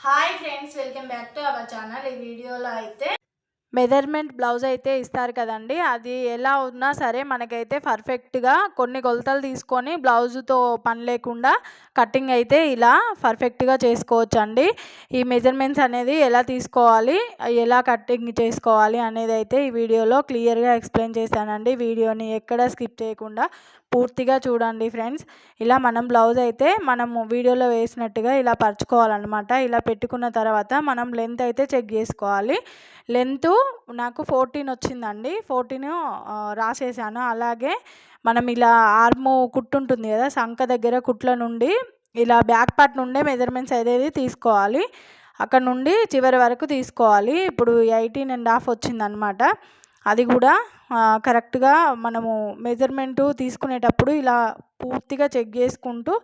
Hi friends welcome back to our channel ఈ వీడియోలో అయితే మెజర్మెంట్ బ్లౌజ్ అయితే ఇస్తారు కదండి. అది ఎలా ఉన్నా సరే మనకైతే పర్ఫెక్ట్గా కొన్ని కొలతలు తీసుకొని బ్లౌజ్తో పని లేకుండా కటింగ్ అయితే ఇలా పర్ఫెక్ట్గా చేసుకోవచ్చు అండి ఈ మెజర్మెంట్స్ అనేది ఎలా తీసుకోవాలి ఎలా కటింగ్ చేసుకోవాలి అనేది అయితే ఈ వీడియోలో క్లియర్గా ఎక్స్ప్లెయిన్ చేశానండి. వీడియోని ఎక్కడ స్కిప్ చేయకుండా పూర్తిగా చూడండి ఫ్రెండ్స్. ఇలా మనం బ్లౌజ్ అయితే మనము వీడియోలో వేసినట్టుగా ఇలా పరుచుకోవాలన్నమాట. ఇలా పెట్టుకున్న తర్వాత మనం లెంత్ అయితే చెక్ చేసుకోవాలి. లెంత్ నాకు ఫోర్టీన్ వచ్చిందండి. ఫోర్టీన్ రాసేసాను. అలాగే మనం ఇలా ఆర్ము కుట్టు ఉంటుంది కదా సంఖ దగ్గర కుట్ల నుండి ఇలా బ్యాక్ పార్ట్ నుండే మెజర్మెంట్స్ అనేది తీసుకోవాలి. అక్కడ నుండి చివరి వరకు తీసుకోవాలి. ఇప్పుడు ఎయిటీన్ అండ్ హాఫ్ వచ్చిందనమాట అది కూడా కరెక్ట్గా మనము మెజర్మెంటు తీసుకునేటప్పుడు ఇలా పూర్తిగా చెక్ చేసుకుంటూ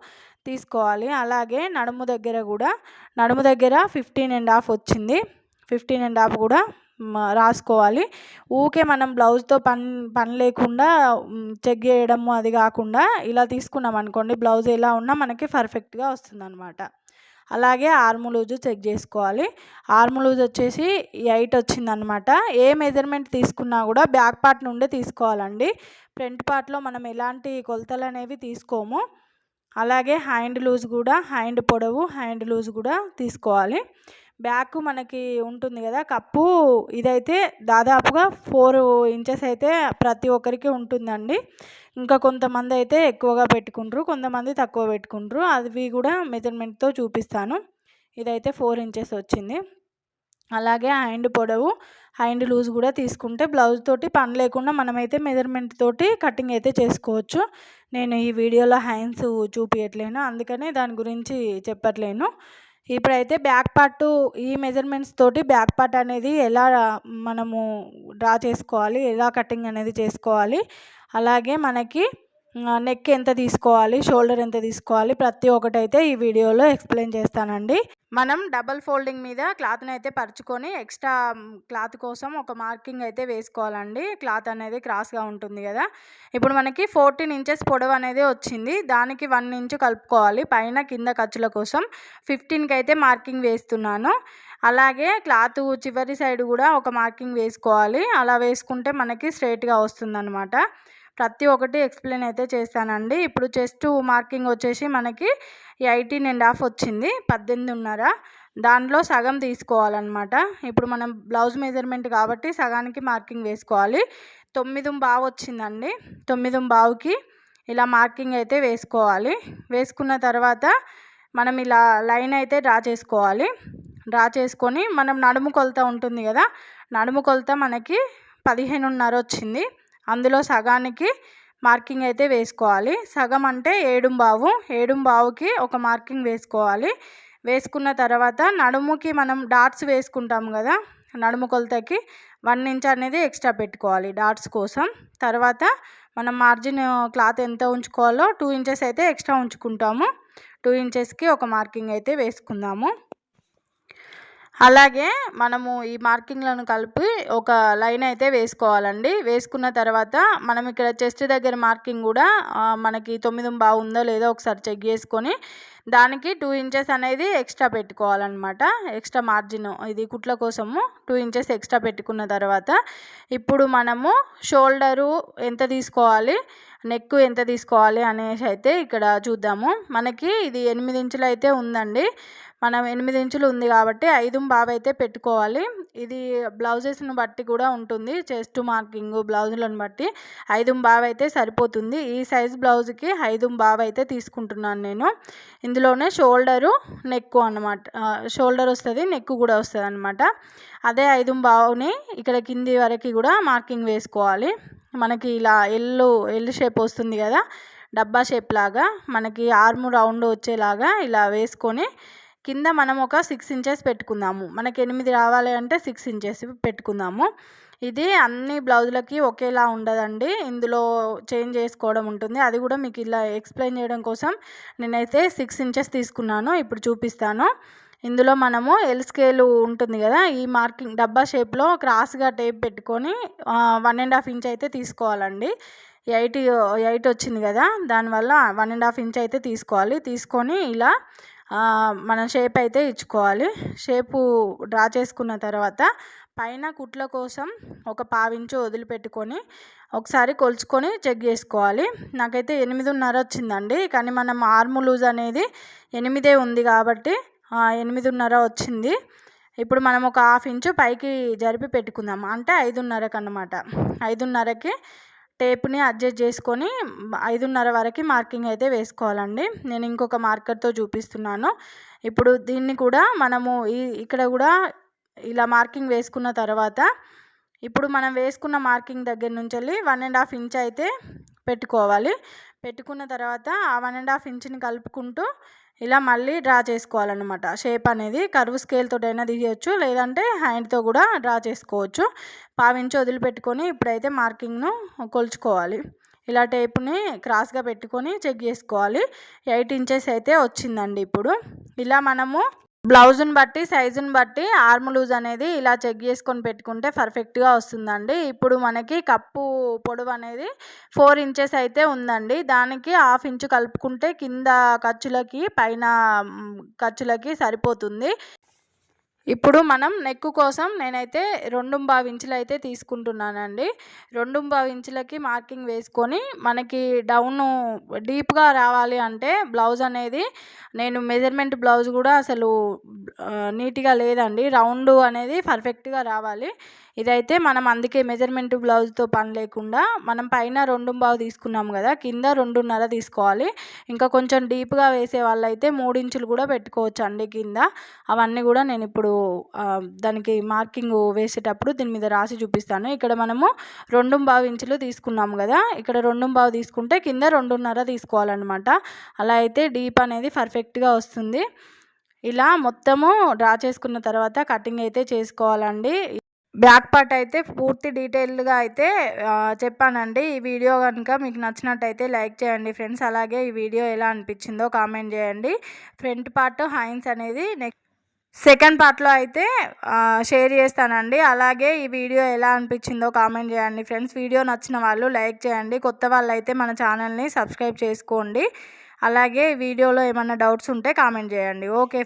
తీసుకోవాలి. అలాగే నడుము దగ్గర కూడా నడుము దగ్గర ఫిఫ్టీన్ అండ్ హాఫ్ వచ్చింది. ఫిఫ్టీన్ అండ్ హాఫ్ కూడా రాసుకోవాలి. ఊకే మనం బ్లౌజ్తో పని పని లేకుండా చెక్ చేయడము అది కాకుండా ఇలా తీసుకున్నాం అనుకోండి బ్లౌజ్ ఎలా ఉన్నా మనకి పర్ఫెక్ట్గా వస్తుందన్నమాట. అలాగే ఆర్మ్ లూజ్ చెక్ చేసుకోవాలి. ఆర్మ్ లూజ్ వచ్చేసి ఎయిట్ వచ్చిందనమాట. ఏ మెజర్మెంట్ తీసుకున్నా కూడా బ్యాక్ పార్ట్ నుండే తీసుకోవాలండి. ఫ్రంట్ పార్ట్లో మనం ఎలాంటి కొలతలు అనేవి తీసుకోము. అలాగే హ్యాండ్ లూజ్ కూడా హ్యాండ్ పొడవు హ్యాండ్ లూజ్ కూడా తీసుకోవాలి. బ్యాక్ మనకి ఉంటుంది కదా కప్పు. ఇదైతే దాదాపుగా ఫోర్ ఇంచెస్ అయితే ప్రతి ఒక్కరికి ఉంటుందండి. ఇంకా కొంతమంది అయితే ఎక్కువగా పెట్టుకుంటారు కొంతమంది తక్కువ పెట్టుకుంటారు అవి కూడా మెజర్మెంట్తో చూపిస్తాను. ఇదైతే ఫోర్ ఇంచెస్ వచ్చింది. అలాగే హ్యాండ్ పొడవు హ్యాండ్ లూజ్ కూడా తీసుకుంటే బ్లౌజ్ తోటి పని లేకుండా మనమైతే మెజర్మెంట్ తోటి కటింగ్ అయితే చేసుకోవచ్చు. నేను ఈ వీడియోలో హ్యాండ్స్ చూపించట్లేను అందుకనే దాని గురించి చెప్పట్లేను. ఇప్పుడైతే బ్యాక్ పార్ట్ ఈ మెజర్మెంట్స్ తోటి బ్యాక్ పార్ట్ అనేది ఎలా మనము డ్రా చేసుకోవాలి ఎలా కటింగ్ అనేది చేసుకోవాలి. అలాగే మనకి నెక్ ఎంత తీసుకోవాలి షోల్డర్ ఎంత తీసుకోవాలి ప్రతి ఒక్కటి అయితే ఈ వీడియోలో ఎక్స్ప్లెయిన్ చేస్తానండి. మనం డబల్ ఫోల్డింగ్ మీద క్లాత్ని అయితే పరుచుకొని ఎక్స్ట్రా క్లాత్ కోసం ఒక మార్కింగ్ అయితే వేసుకోవాలండి. క్లాత్ అనేది క్రాస్గా ఉంటుంది కదా. ఇప్పుడు మనకి ఫోర్టీన్ ఇంచెస్ పొడవు అనేది వచ్చింది. దానికి వన్ ఇంచు కలుపుకోవాలి. పైన కింద ఖర్చుల కోసం ఫిఫ్టీన్కి అయితే మార్కింగ్ వేస్తున్నాను. అలాగే క్లాత్ చివరి సైడ్ కూడా ఒక మార్కింగ్ వేసుకోవాలి. అలా వేసుకుంటే మనకి స్ట్రైట్గా వస్తుందన్నమాట. ప్రతి ఒక్కటి ఎక్స్ప్లెయిన్ అయితే చేస్తానండి ఇప్పుడు చెస్ట్ మార్కింగ్ వచ్చేసి మనకి ఎయిటీన్ అండ్ హాఫ్ వచ్చింది పద్దెనిమిదిన్నర. దాంట్లో సగం తీసుకోవాలన్నమాట. ఇప్పుడు మనం బ్లౌజ్ మెజర్మెంట్ కాబట్టి సగానికి మార్కింగ్ వేసుకోవాలి. తొమ్మిది బావు వచ్చిందండి. తొమ్మిది బావుకి ఇలా మార్కింగ్ అయితే వేసుకోవాలి. వేసుకున్న తర్వాత మనం ఇలా లైన్ అయితే డ్రా చేసుకోవాలి. డ్రా చేసుకొని మనం నడుము కొలత ఉంటుంది కదా నడుము కొలత మనకి పదిహేనున్నర వచ్చింది. అందులో సగానికి మార్కింగ్ అయితే వేసుకోవాలి. సగం అంటే ఏడుంబావు ఏడుంబావుకి ఒక మార్కింగ్ వేసుకోవాలి. వేసుకున్న తర్వాత నడుముకి మనం డాట్స్ వేసుకుంటాం కదా నడుము కొలతకి వన్ ఇంచ్ అనేది ఎక్స్ట్రా పెట్టుకోవాలి డాట్స్ కోసం. తర్వాత మనం మార్జిన్ క్లాత్ ఎంత ఉంచుకోవాలో టూ ఇంచెస్ అయితే ఎక్స్ట్రా ఉంచుకుంటాము. టూ ఇంచెస్కి ఒక మార్కింగ్ అయితే వేసుకుందాము. అలాగే మనము ఈ మార్కింగ్లను కలిపి ఒక లైన్ అయితే వేసుకోవాలండి. వేసుకున్న తర్వాత మనం ఇక్కడ చెస్ట్ దగ్గర మార్కింగ్ కూడా మనకి తొమ్మిది బాగుందో లేదో ఒకసారి చెక్ చేసుకొని దానికి టూ ఇంచెస్ అనేది ఎక్స్ట్రా పెట్టుకోవాలన్నమాట. ఎక్స్ట్రా మార్జిన్ ఇది కుట్ల కోసము టూ ఇంచెస్ ఎక్స్ట్రా పెట్టుకున్న తర్వాత ఇప్పుడు మనము షోల్డరు ఎంత తీసుకోవాలి నెక్ ఎంత తీసుకోవాలి అనేసి అయితే ఇక్కడ చూద్దాము. మనకి ఇది ఎనిమిది ఇంచులు అయితే ఉందండి. మనం ఎనిమిది ఇంచులు ఉంది కాబట్టి ఐదు బాబు అయితే పెట్టుకోవాలి. ఇది బ్లౌజెస్ని బట్టి కూడా ఉంటుంది. చెస్ట్ మార్కింగ్ బ్లౌజులను బట్టి ఐదు బాబు అయితే సరిపోతుంది. ఈ సైజ్ బ్లౌజ్కి ఐదు బాబు అయితే తీసుకుంటున్నాను నేను. ఇందులోనే షోల్డరు నెక్ అనమాట షోల్డర్ వస్తుంది నెక్ కూడా వస్తుంది అనమాట అదే ఐదు బావుని ఇక్కడ కింది వరకు కూడా మార్కింగ్ వేసుకోవాలి. మనకి ఇలా ఎల్లు ఎల్ షేప్ వస్తుంది కదా డబ్బా షేప్ లాగా మనకి ఆర్మ్ రౌండ్ వచ్చేలాగా ఇలా వేసుకొని కింద మనం ఒక సిక్స్ ఇంచెస్ పెట్టుకుందాము. మనకి ఎనిమిది రావాలి అంటే సిక్స్ ఇంచెస్ పెట్టుకుందాము. ఇది అన్ని బ్లౌజులకి ఒకేలా ఉండదండి. ఇందులో చేంజ్ చేసుకోవడం ఉంటుంది. అది కూడా మీకు ఇలా ఎక్స్ప్లెయిన్ చేయడం కోసం నేనైతే సిక్స్ ఇంచెస్ తీసుకున్నాను. ఇప్పుడు చూపిస్తాను. ఇందులో మనము ఎల్ స్కేల్ ఉంటుంది కదా ఈ మార్కింగ్ డబ్బా షేప్లో క్రాస్గా టేప్ పెట్టుకొని వన్ అండ్ హాఫ్ ఇంచ్ అయితే తీసుకోవాలండి. ఎయిట్ ఎయిట్ వచ్చింది కదా దానివల్ల వన్ అండ్ హాఫ్ ఇంచ్ అయితే తీసుకోవాలి. తీసుకొని ఇలా మన మనం షేప్ అయితే ఇచ్చుకోవాలి. షేపు డ్రా చేసుకున్న తర్వాత పైన కుట్ల కోసం ఒక పావించు వదిలిపెట్టుకొని ఒకసారి కొలుచుకొని చెక్ చేసుకోవాలి. నాకైతే ఎనిమిదిన్నర వచ్చిందండి. కానీ మనం ఆర్మ్ లూజ్ అనేది ఎనిమిదే ఉంది కాబట్టి ఎనిమిదిన్నర వచ్చింది. ఇప్పుడు మనం ఒక హాఫ్ ఇంచు పైకి జరిపి పెట్టుకుందాం. అంటే ఐదున్నరకు అన్నమాట ఐదున్నరకి టేప్ని అడ్జస్ట్ చేసుకొని ఐదున్నర వరకు మార్కింగ్ అయితే వేసుకోవాలండి. నేను ఇంకొక మార్కర్తో చూపిస్తున్నాను. ఇప్పుడు దీన్ని కూడా మనము ఈ ఇక్కడ కూడా ఇలా మార్కింగ్ వేసుకున్న తర్వాత ఇప్పుడు మనం వేసుకున్న మార్కింగ్ దగ్గర నుంచి వెళ్ళి వన్ అండ్ హాఫ్ ఇంచ్ అయితే పెట్టుకోవాలి. పెట్టుకున్న తర్వాత ఆ వన్ అండ్ హాఫ్ ఇంచ్ని కలుపుకుంటూ ఇలా మళ్ళీ డ్రా చేసుకోవాలన్నమాట. షేప్ అనేది కరువు స్కేల్ తోటైనా తీయచ్చు లేదంటే హ్యాండ్తో కూడా డ్రా చేసుకోవచ్చు. పావించి వదిలిపెట్టుకొని ఇప్పుడైతే మార్కింగ్ను కొలుచుకోవాలి. ఇలా టేప్ని క్రాస్గా పెట్టుకొని చెక్ చేసుకోవాలి. ఎయిట్ ఇంచెస్ అయితే వచ్చిందండి ఇప్పుడు. ఇలా మనము బ్లౌజ్ని బట్టి సైజుని బట్టి ఆర్మ్ లూజ్ అనేది ఇలా చెక్ చేసుకొని పెట్టుకుంటే పర్ఫెక్ట్గా వస్తుందండి. ఇప్పుడు మనకి కప్పు పొడవు అనేది ఫోర్ ఇంచెస్ అయితే ఉందండి. దానికి హాఫ్ ఇంచు కలుపుకుంటే కింద ఖర్చులకి పైన ఖర్చులకి సరిపోతుంది. ఇప్పుడు మనం నెక్ కోసం నేనైతే రెండు బావి ఇంచులు అయితే తీసుకుంటున్నానండి. రెండు బావి ఇంచులకి మార్కింగ్ వేసుకొని మనకి డౌన్ డీప్గా రావాలి అంటే బ్లౌజ్ అనేది నేను మెజర్మెంట్ బ్లౌజ్ కూడా అసలు నీట్గా లేదండి. రౌండ్ అనేది పర్ఫెక్ట్గా రావాలి. ఇదైతే మనం అందుకే మెజర్మెంట్ బ్లౌజ్తో పని లేకుండా మనం పైన రెండు బావు తీసుకున్నాం కదా కింద రెండున్నర తీసుకోవాలి. ఇంకా కొంచెం డీప్గా వేసే వాళ్ళైతే మూడు ఇంచులు కూడా పెట్టుకోవచ్చు అండి కింద. అవన్నీ కూడా నేను ఇప్పుడు దానికి మార్కింగ్ వేసేటప్పుడు దీని మీద రాసి చూపిస్తాను. ఇక్కడ మనము రెండు బావు ఇంచులు తీసుకున్నాము కదా ఇక్కడ రెండు బావు తీసుకుంటే కింద రెండున్నర తీసుకోవాలన్నమాట. అలా అయితే డీప్ అనేది పర్ఫెక్ట్గా వస్తుంది. ఇలా మొత్తము డ్రా చేసుకున్న తర్వాత కటింగ్ అయితే చేసుకోవాలండి. బ్యాక్ పార్ట్ అయితే పూర్తి డీటెయిల్డ్గా అయితే చెప్పానండి. ఈ వీడియో కనుక మీకు నచ్చినట్టయితే లైక్ చేయండి ఫ్రెండ్స్. అలాగే ఈ వీడియో ఎలా అనిపించిందో కామెంట్ చేయండి. ఫ్రంట్ పార్ట్ హైన్స్ అనేది నెక్స్ట్ సెకండ్ పార్ట్లో అయితే షేర్ చేస్తానండి. అలాగే ఈ వీడియో ఎలా అనిపించిందో కామెంట్ చేయండి ఫ్రెండ్స్. వీడియో నచ్చిన వాళ్ళు లైక్ చేయండి. కొత్త వాళ్ళు అయితే మన ఛానల్ని సబ్స్క్రైబ్ చేసుకోండి. అలాగే వీడియోలో ఏమైనా డౌట్స్ ఉంటే కామెంట్ చేయండి. ఓకే